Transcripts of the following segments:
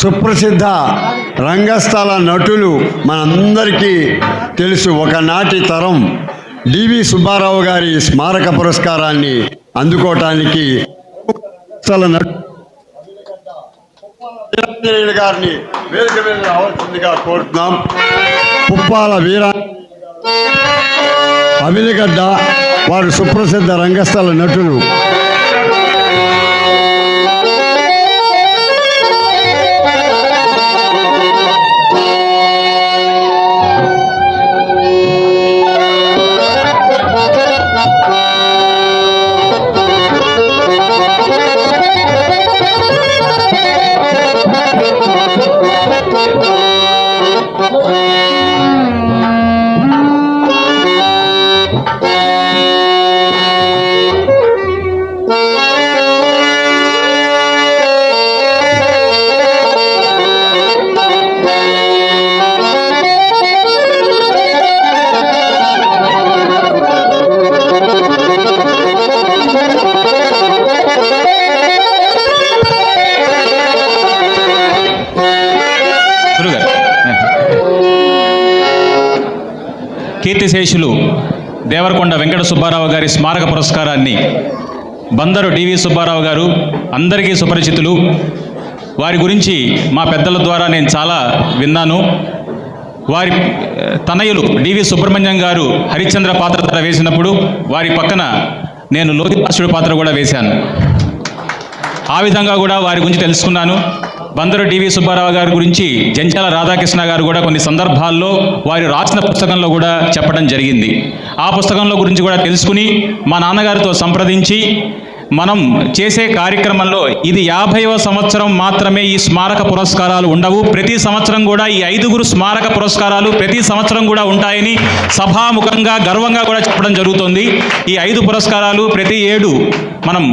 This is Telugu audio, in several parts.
సుప్రసిద్ధ రంగస్థల నటులు మనందరికీ తెలుసు. ఒకనాటి తరం డివి సుబ్బారావు గారి స్మారక పురస్కారాన్ని అందుకోవటానికి గారిని వేదిక మీద రావాల్సిందిగా కోరుతున్నాం. పుప్పాల వీరా అమిలిగడ్డ వారు సుప్రసిద్ధ రంగస్థల నటులు. Amén. కీర్తిశేషులు దేవరకొండ వెంకట సుబ్బారావు గారి స్మారక పురస్కారాన్ని బందరు డివి సుబ్బారావు గారు అందరికీ సుపరిచితులు. వారి గురించి మా పెద్దల ద్వారా నేను చాలా విన్నాను. వారి తనయులు డివి సుబ్రహ్మణ్యం గారు హరిశ్చంద్ర పాత్ర ధర వేసినప్పుడు వారి పక్కన నేను లోహితాసుడు పాత్ర కూడా వేశాను. ఆ విధంగా కూడా వారి గురించి తెలుసుకున్నాను. బందరు డివి సుబ్బారావు గారి గురించి జంచాల రాధాకృష్ణ గారు కూడా కొన్ని సందర్భాల్లో వారు రాసిన పుస్తకంలో కూడా చెప్పడం జరిగింది. ఆ పుస్తకంలో గురించి కూడా తెలుసుకుని మా నాన్నగారితో సంప్రదించి మనం చేసే కార్యక్రమంలో ఇది యాభైవ సంవత్సరం మాత్రమే ఈ స్మారక పురస్కారాలు ఉండవు. ప్రతి సంవత్సరం కూడా ఈ ఐదుగురు స్మారక పురస్కారాలు ప్రతి సంవత్సరం కూడా ఉంటాయని సభాముఖంగా గర్వంగా కూడా చెప్పడం జరుగుతుంది. ఈ ఐదు పురస్కారాలు ప్రతి ఏడు మనం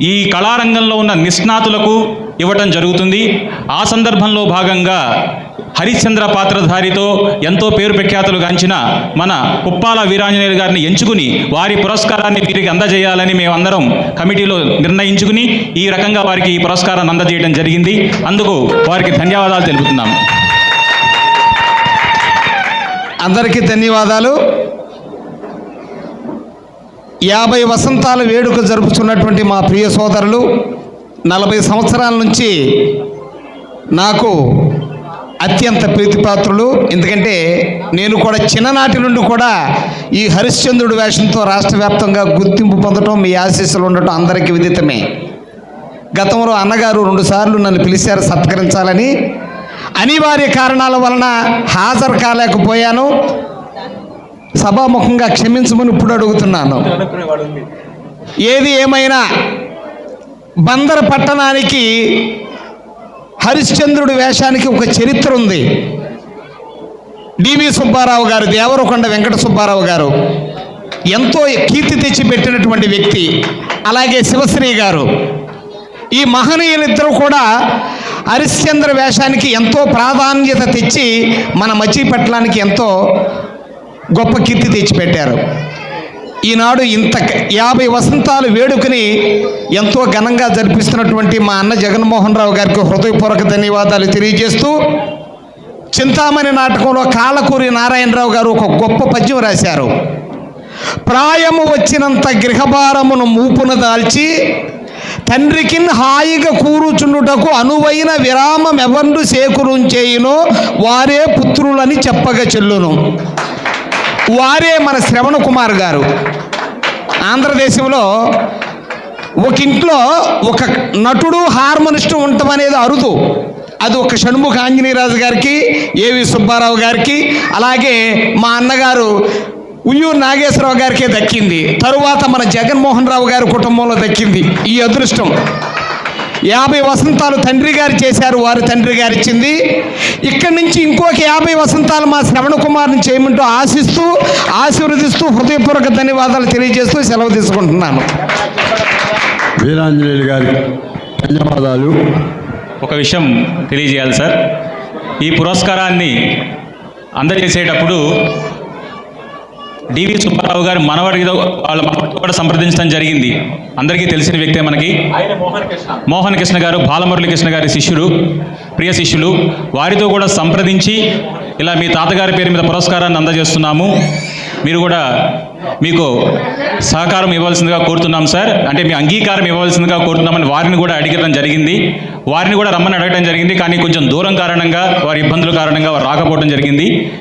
ఈ కళారంగంలో ఉన్న నిష్ణాతులకు ఇవ్వటం జరుగుతుంది. ఆ సందర్భంలో భాగంగా హరిశ్చంద్ర పాత్రధారితో ఎంతో పేరు ప్రఖ్యాతులు గాంచిన మన కుప్పాల వీరాంజనేయులు గారిని ఎంచుకుని వారి పురస్కారాన్ని వీరికి అందజేయాలని మేమందరం కమిటీలో నిర్ణయించుకుని ఈ రకంగా వారికి ఈ పురస్కారాన్ని అందజేయడం జరిగింది. అందుకు వారికి ధన్యవాదాలు తెలుపుతున్నాం. అందరికీ ధన్యవాదాలు. యాభై వసంతాల వేడుక జరుపుతున్నటువంటి మా ప్రియ సోదరులు నలభై సంవత్సరాల నుంచి నాకు అత్యంత ప్రీతిపాత్రులు. ఎందుకంటే నేను కూడా చిన్ననాటి నుండి కూడా ఈ హరిశ్చంద్రుడు వేషంతో రాష్ట్ర వ్యాప్తంగా గుర్తింపు పొందటం మీ ఆశీస్సులు ఉండటం అందరికీ విదితమే. గతంలో అన్నగారు రెండుసార్లు నన్ను పిలిచారు సత్కరించాలని. అనివార్య కారణాల వలన హాజరు కాలేకపోయాను. సభాముఖంగా క్షమించమని ఇప్పుడు అడుగుతున్నాను. ఏది ఏమైనా బందర పట్టణానికి హరిశ్చంద్రుడి వేషానికి ఒక చరిత్ర ఉంది. డివి సుబ్బారావు గారు దేవరకొండ వెంకట సుబ్బారావు గారు ఎంతో కీర్తి తెచ్చిపెట్టినటువంటి వ్యక్తి అలాగే శివశ్రీ గారు. ఈ మహనీయులిద్దరూ కూడా హరిశ్చంద్ర వేషానికి ఎంతో ప్రాధాన్యత తెచ్చి మన మచిపట్నానికి ఎంతో గొప్ప కీర్తి తెచ్చిపెట్టారు. ఈనాడు ఇంత యాభై వసంతాలు వేడుకని ఎంతో ఘనంగా జరిపిస్తున్నటువంటి మా అన్న జగన్మోహన్ రావు గారికి హృదయపూర్వక ధన్యవాదాలు తెలియజేస్తూ చింతామణి నాటకంలో కాళ్ళకూరి నారాయణరావు గారు ఒక గొప్ప పద్యం రాశారు. ప్రాయము వచ్చినంత గృహభారమును మూపున దాల్చి తండ్రికి హాయిగా కూరుచుండుటకు అనువైన విరామం ఎవరు సేకరుంచేయునో వారే పుత్రులని చెప్పగా చెల్లును. వారే మన శ్రవణ కుమార్ గారు. ఆంధ్రదేశంలో ఒక ఇంట్లో ఒక నటుడు హార్మోనిస్టు ఉండటం అనేది అరుదు. అది ఒక షణ్ముఖ ఆంజనేయరాజు గారికి ఏవి సుబ్బారావు గారికి అలాగే మా అన్నగారు ఉయ్యూరు నాగేశ్వరరావు గారికే దక్కింది. తరువాత మన జగన్మోహన్ రావు గారి కుటుంబంలో దక్కింది ఈ అదృష్టం. యాభై వసంతాలు తండ్రి గారు చేశారు వారు తండ్రి గారు ఇచ్చింది. ఇక్కడి నుంచి ఇంకొక యాభై వసంతాలు మా శ్రవణ కుమార్ని చేయమంటూ ఆశిస్తూ ఆశీర్వదిస్తూ హృదయపూర్వక ధన్యవాదాలు తెలియజేస్తూ సెలవు తీసుకుంటున్నాను. వీరాంజనేయులు గారికి ధన్యవాదాలు. ఒక విషయం తెలియజేయాలి సార్. ఈ పురస్కారాన్ని అందజేసేటప్పుడు డివి సుబ్బారావు గారు మనవడితో వాళ్ళ కూడా సంప్రదించడం జరిగింది. అందరికీ తెలిసిన వ్యక్తే మనకి మోహన్ కృష్ణ. గారు బాలమురళి కృష్ణ గారి శిష్యుడు ప్రియ శిష్యులు. వారితో కూడా సంప్రదించి ఇలా మీ తాతగారి పేరు మీద పురస్కారాన్ని అందజేస్తున్నాము. మీరు కూడా మీకు సహకారం ఇవ్వాల్సిందిగా కోరుతున్నాం సార్. అంటే మీ అంగీకారం ఇవ్వాల్సిందిగా కోరుతున్నామని వారిని కూడా అడగడం జరిగింది. వారిని కూడా రమ్మని అడగడం జరిగింది. కానీ కొంచెం దూరం కారణంగా వారి ఇబ్బందుల కారణంగా వారు రాకపోవడం జరిగింది.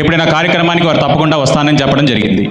ఎప్పుడైనా కార్యక్రమానికి వారు తప్పకుండా వస్తానని చెప్పడం జరిగింది.